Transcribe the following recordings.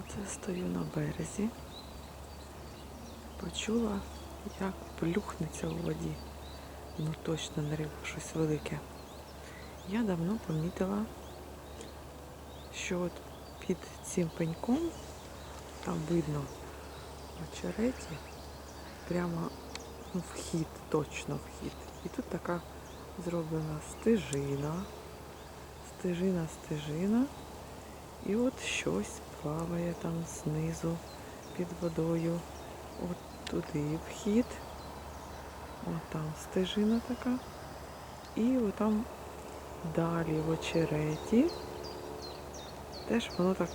Оце стою на березі. Почула, як плюхнеться у воді. Ну точно на рибу щось велике. Я давно помітила, що от під цим пеньком там видно очереті прямо ну, вхід, точно вхід. І тут така зроблена стежина, стежина, стежина. І от щось плаває там знизу під водою. От туди вхід. От там стежина така. І от там далі в очереті. Теж воно так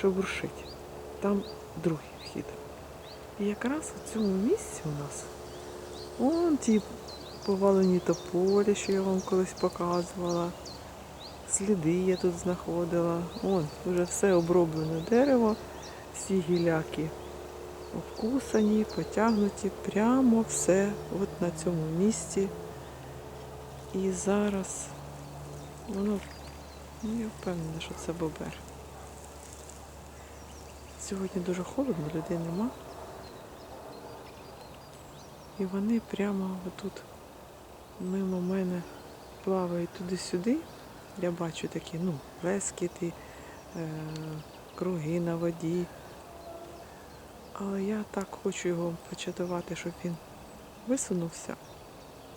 шебуршить. Там другий вхід. І якраз у цьому місці у нас вон ті повалені тополі, що я вам колись показувала. Сліди я тут знаходила. Вон, вже все оброблене дерево, всі гіляки обкусані, потягнуті, прямо все от на цьому місці. І зараз воно, ну я впевнена, що це бобер. Сьогодні дуже холодно, людей нема. І вони прямо отут мимо мене плавають туди-сюди. Я бачу такі, ну, лескіти, е- круги на воді. Але я так хочу його початувати, щоб він висунувся.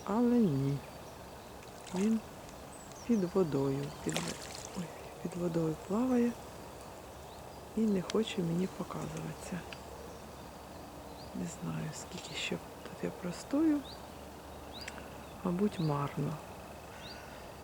Але ні. Він під водою, під, ой, під водою плаває і не хоче мені показуватися. Не знаю, скільки ще тут я простою. Мабуть, марно.